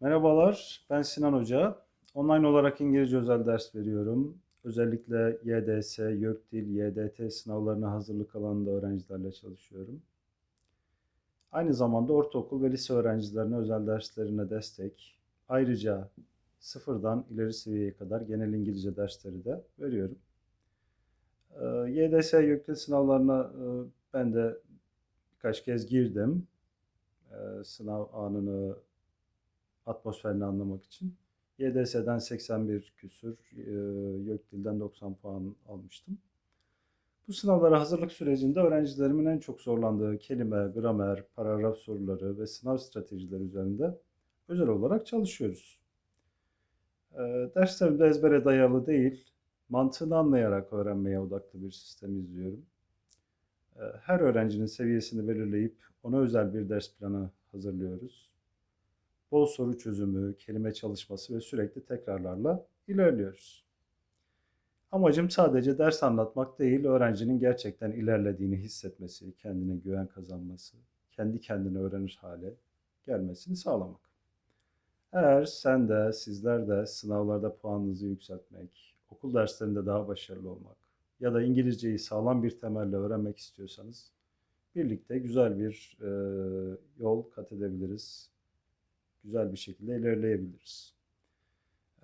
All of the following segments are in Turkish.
Merhabalar, ben Sinan Hoca. Online olarak İngilizce özel ders veriyorum. Özellikle YDS, YÖKDİL, YDT sınavlarına hazırlık alanında öğrencilerle çalışıyorum. Aynı zamanda ortaokul ve lise öğrencilerine özel derslerine destek. Ayrıca sıfırdan ileri seviyeye kadar genel İngilizce dersleri de veriyorum. Ee, YDS, YÖKDİL sınavlarına e, ben de birkaç kez girdim. Ee, Sınav anını atmosferini anlamak için. YDS'den 81 küsür, e, YÖKDİL'den 90 puan almıştım. Bu sınavlara hazırlık sürecinde öğrencilerimin en çok zorlandığı kelime, gramer, paragraf soruları ve sınav stratejileri üzerinde özel olarak çalışıyoruz. E, Derslerimde ezbere dayalı değil, mantığını anlayarak öğrenmeye odaklı bir sistem izliyorum. E, Her öğrencinin seviyesini belirleyip ona özel bir ders planı hazırlıyoruz bol soru çözümü, kelime çalışması ve sürekli tekrarlarla ilerliyoruz. Amacım sadece ders anlatmak değil, öğrencinin gerçekten ilerlediğini hissetmesi, kendine güven kazanması, kendi kendine öğrenir hale gelmesini sağlamak. Eğer sen de, sizler de sınavlarda puanınızı yükseltmek, okul derslerinde daha başarılı olmak ya da İngilizceyi sağlam bir temelle öğrenmek istiyorsanız birlikte güzel bir e, yol kat edebiliriz güzel bir şekilde ilerleyebiliriz.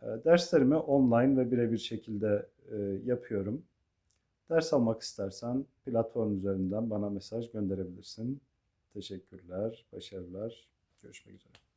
E, Derslerimi online ve birebir şekilde e, yapıyorum. Ders almak istersen platform üzerinden bana mesaj gönderebilirsin. Teşekkürler, başarılar, görüşmek üzere.